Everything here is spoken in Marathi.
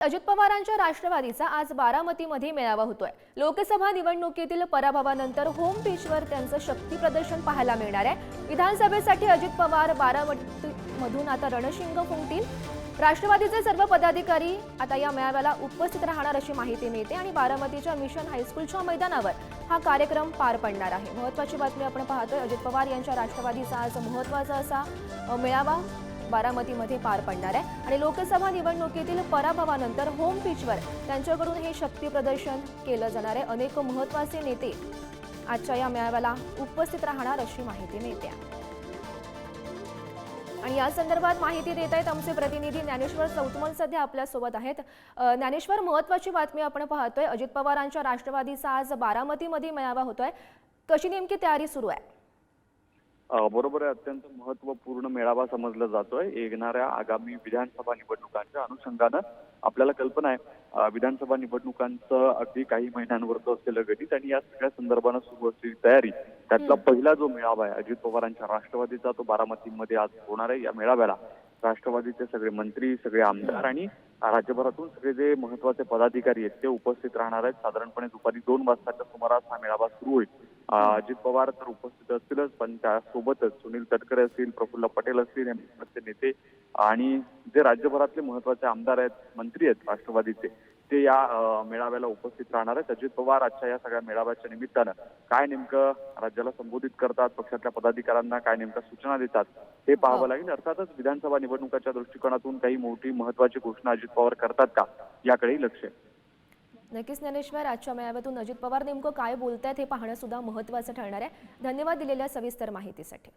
अजित पवारांच्या राष्ट्रवादीचा आज बारामतीमध्ये मेळावा होतोय. लोकसभा निवडणुकीतील पराभवानंतर होम पिचवर त्यांचं शक्ती प्रदर्शन पाहायला मिळणार आहे. विधानसभेसाठी अजित पवार बारामतीमधून आता रणशिंग फुंकतील. राष्ट्रवादीचे सर्व पदाधिकारी आता या मेळाव्याला उपस्थित राहणार अशी माहिती मिळते आणि बारामतीच्या मिशन हायस्कूलच्या मैदानावर हा कार्यक्रम पार पडणार आहे. महत्वाची बातमी आपण पाहतोय. अजित पवार यांच्या राष्ट्रवादीचा आज महत्त्वाचा असा मेळावा बारामतीमध्ये पार पडणार आहे. आणि लोकसभा निवडणुकीतील पराभवानंतर होम पिचवर त्यांच्याकडून हे शक्ती प्रदर्शन केलं जाणार आहे. अनेक महत्त्वाचे नेते आजच्या या मेळाव्याला उपस्थित राहणार अशी माहिती मिळते. आहे. आणि या संदर्भात माहिती देत आहेत आमचे प्रतिनिधी ज्ञानेश्वर चौतमल सध्या आपल्यासोबत आहेत. ज्ञानेश्वर महत्वाची बातमी आपण पाहतोय. अजित पवारांच्या राष्ट्रवादीचा आज बारामतीमध्ये मेळावा होतोय. कशी नेमकी तयारी सुरू आहे? बरोबर आहे. अत्यंत महत्त्वपूर्ण मेळावा समजला जातोय. येणाऱ्या आगामी विधानसभा निवडणुकांच्या अनुषंगानं आपल्याला कल्पना आहे. विधानसभा निवडणुकांचं अगदी काही महिन्यांवरचं असलेलं गणित आणि या सगळ्या संदर्भानं सुरू असलेली तयारी त्यातला पहिला जो मेळावा आहे अजित पवारांच्या राष्ट्रवादीचा तो बारामतीमध्ये आज होणार आहे. या मेळाव्याला राष्ट्रवादीचे सगळे मंत्री सगळे आमदार आणि राज्यभरातून सगळे जे महत्त्वाचे पदाधिकारी आहेत ते उपस्थित राहणार आहेत. साधारणपणे दुपारी दोन वाजताच्या सुमारास हा मेळावा सुरू होईल. अजित पवार तर उपस्थित असतीलच पण त्यासोबतच सुनील तटकरे असतील प्रफुल्ल पटेल असतील महत्त्वाचे नेते आणि जे राज्यभरातले महत्त्वाचे आमदार आहेत मंत्री आहेत राष्ट्रवादीचे ते या मेळाव्याला उपस्थित राहणार आहेत. अजित पवार आजच्या या सगळ्या मेळाव्याच्या निमित्तानं काय नेमकं राज्याला संबोधित करतात पक्षातल्या पदाधिकाऱ्यांना काय नेमक्या सूचना देतात हे पाहावं लागेल. अर्थातच विधानसभा निवडणुकाच्या दृष्टिकोनातून काही मोठी महत्वाची घोषणा अजित पवार करतात का याकडेही लक्ष आहे. नक्कीच ज्ञानेश्वर आजच्या मेळाव्यातून अजित पवार नेमकं काय बोलतायत हे पाहणं सुद्धा महत्वाचं ठरणार आहे. धन्यवाद दिलेल्या सविस्तर माहितीसाठी.